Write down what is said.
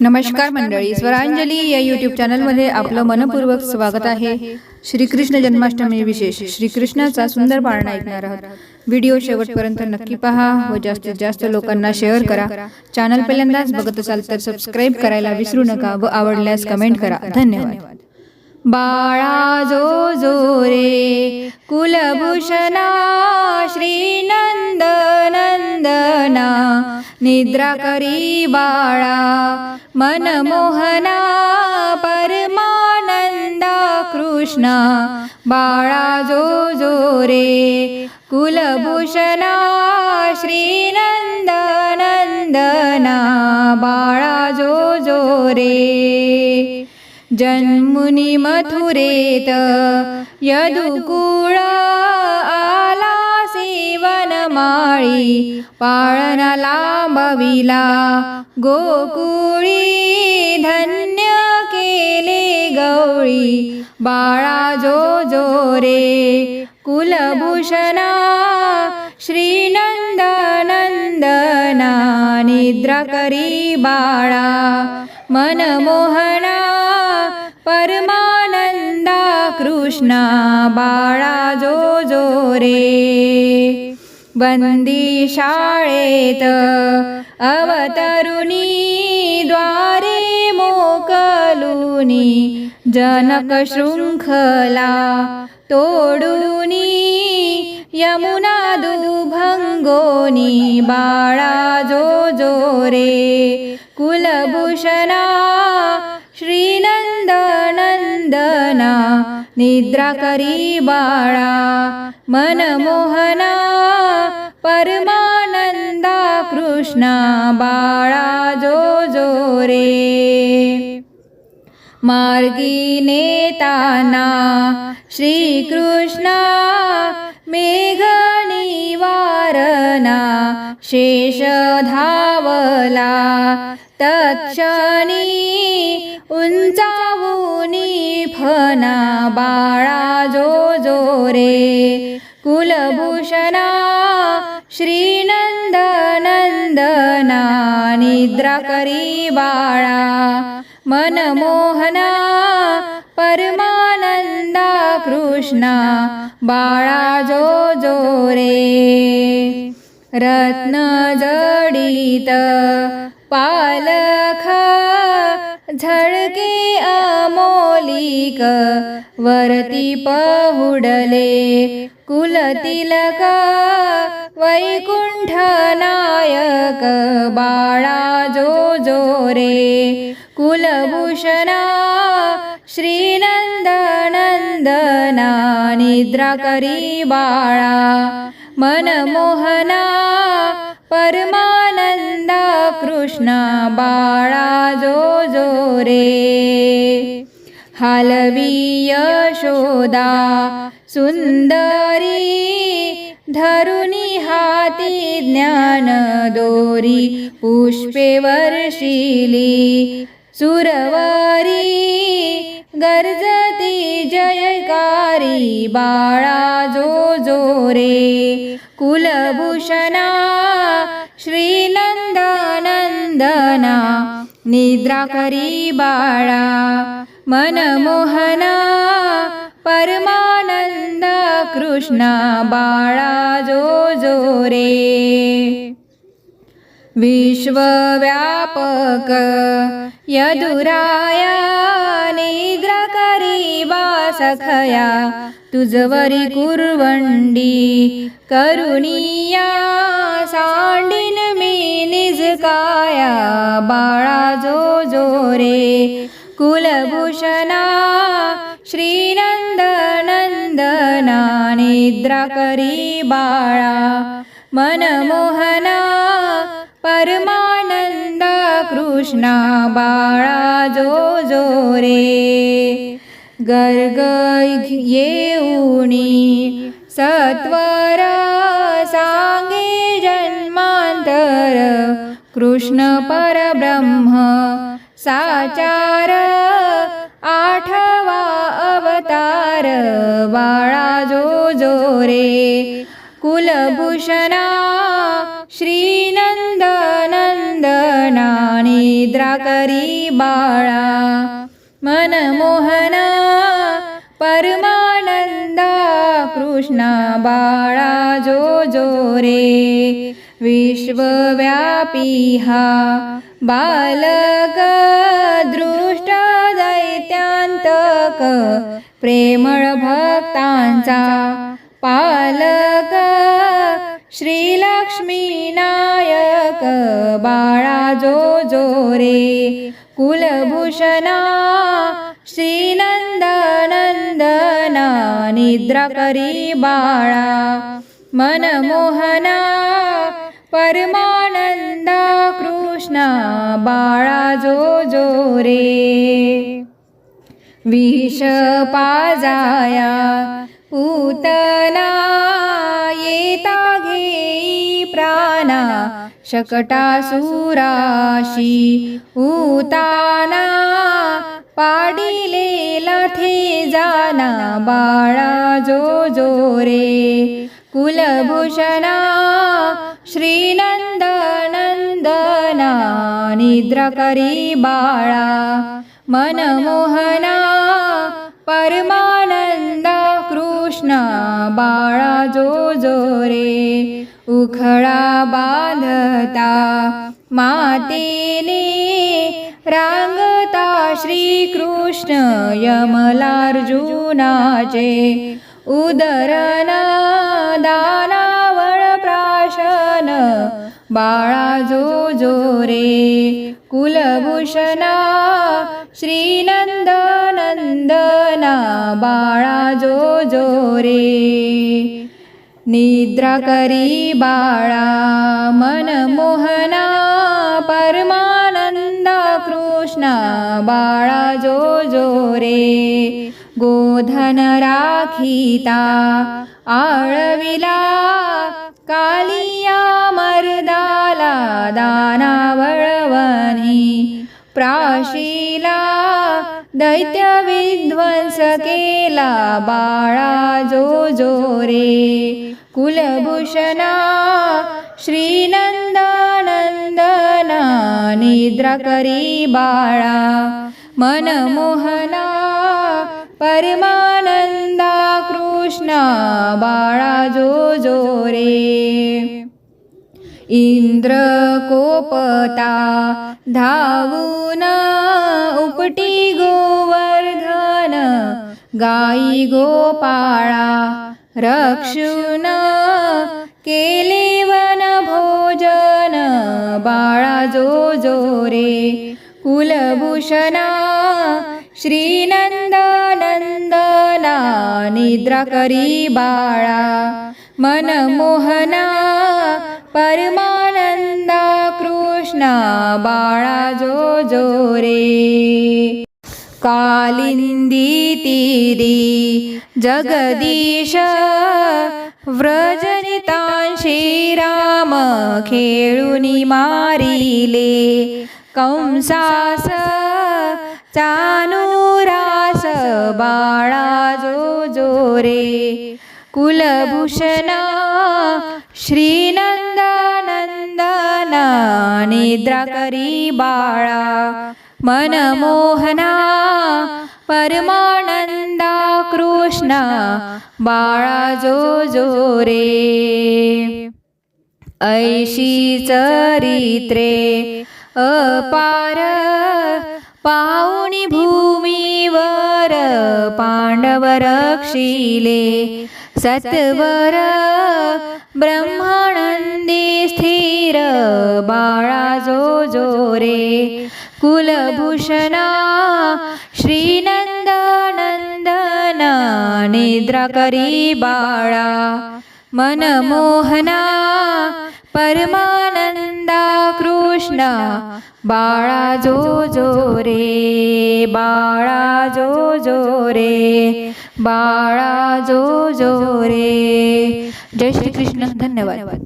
नमस्कार मंडळी स्वरांजली या यूट्यूब चॅनलमध्ये आपलं मनपूर्वक स्वागत आहे. श्रीकृष्ण जन्माष्टमी विशेष श्रीकृष्णाचा सुंदर पाळणा ऐकणार आहोत. व्हिडिओ शेवटपर्यंत नक्की पहा व जास्तीत जास्त लोकांना शेअर करा. चॅनल पहिल्यांदाच बघत असाल तर सबस्क्राईब करायला विसरू नका व आवडल्यास कमेंट करा. धन्यवाद. बाळा जो जो रे कुलभूषणा श्रीनंद नंदना निद्रा करी बाळा मनमोहना परमानंदा कृष्णा बाळा जो जो रे कुलभूषणा श्रीनंद नंदना बाळा जो जो रे जन्मुनी मथुरेत यदुकुळा माळी पाळणा लांबविला. गोकुळी धन्य केले गौळी बाळा जो जो रे. कुलभूषणा श्रीनंद नंदना निद्रा करी बाळा. मनमोहना परमानंदा कृष्णा बाळा जो जो रे. बंदी शाळेत अवतरुणी द्वारे मोकलुनी जनक शृंखला तोडुनी यमुना दुभंगोनी बाळा जो जो रे कुलभूषणा वंदना निद्रा करी बाळा मनमोहना परमानंदा कृष्णा बाळा जो जो रे मार्गी नेताना श्रीकृष्णा मेघ निवारणा शेष धावला तत्क्षणी उंचावूनी फना बाळा जो जो रे. कुलभूषणा श्रीनंद नंदना निद्रा करी बाळा. मनमोहना परमानंदा कृष्णा बाळा जो जो रे. रत्न जडित पालख झळके अमोलिक वरती पहुडले कुलतिलक वैकुंठ नायक बाळा जो जो रे कुलभूषणा श्रीनंद नंदना निद्रा करी बाळा मनमोहना परमानंदा कृष्णा बाळा जो जो रे. हालवी यशोदा सुंदरी धरुणी हाती ज्ञान दोरी पुष्पे वर्षिली सुरवारी गरजती जयकारी बाळा जो जो रे. कुलभूषणा श्रीनंद नंदना निद्रा करी बाळा. मनमोहना परमानंद कृष्णा बाळा जो जो रे. विश्वव्यापक यदुराया निद्रा करी सखया तुझवरी कुर्वंडी करुणिया सांडिन मी निज काया बाळा जो जो रे कुलभूषणा श्रीनंद नंदना निद्रा करी बाळा मनमोहना कृष्णा बाळा जो जो रे गर्ग येऊनी सत्वर सांगे जन्मांतर कृष्ण परब्रह्म साचार आठवा अवतार बाळा जो जो रे कुलभूषणा श्रीनंद निद्रा करी बाळा मनमोहना परमानंदा कृष्णा बाळा जो जो रे विश्वव्यापी हा बालक दृष्ट दैत्यांतक प्रेमळ भक्तांचा पालक श्रीलक्ष्मीना बाळा जो जो रे. कुलभूषणा श्रीनंदनंदना निद्रा करी बाळा. मनमोहना परमानंदा कृष्णा बाळा जो जो रे. विष पाजाया पूतना येता घेई प्राणा. शकटासुराशी उताना पाडिले लाथे जाना बाळा जो जो रे. कुलभूषणा श्रीनंदनंदना निद्रकरी बाळा. मनमोहना परमानंदा कृष्णा बाळा जो जो रे उखळा बांधता मातेने रांगता श्रीकृष्ण यमलार्जुनाचे उदरना दानावळ प्राशन बाळा जो जो रे. कुलभूषणा श्रीनंदनंदना बाळा जो जो रे. निद्रा करी बाळा मनमोहना परमानंदा कृष्णा बाळा जो जो रे. गोधन राखीता आळविला कालिया मर्दाला दाना वळवनी प्राशीला दैत्य विध्वंस केला बाळा जो जो रे. कुलभूषणा श्रीनंदानंदना निद्रा करी बाळा. मनमोहना परमा कृष्ण बाळा जो जो रे. इंद्र कोपता धावून उपटी गोवर्धन गाई गोपाळा रक्षुन केले वन भोजन बाळा जो जो रे. कुलभूषणा श्रीना निद्रा करी बाळा. मनमोहना परमानंदा कृष्णा बाळा जो जो रे. कालिंदी तीरी जगदीश व्रजनितांशी राम खेळुनी मारिले. कंसास चानुरास बाळा जो जो रे. कुलभूषणा श्रीनंदानंदना निद्रा करी बाळा. मनमोहना परमानंदा कृष्णा बाळा जो जो रे. ऐशी चरित्रे अपार पाव भूमीवर पांडव रक्षिले सत्वर ब्रह्मानंदी स्थिर बाळा जो जो रे कुलभूषणा श्रीनंदनंदना निद्रा करी बाळा मनमोहना परमानंदा कृष्ण बाळा जो जो रे बाळा जो जो रे बाळा जो जो रे. जय श्री कृष्ण धन्यवाद.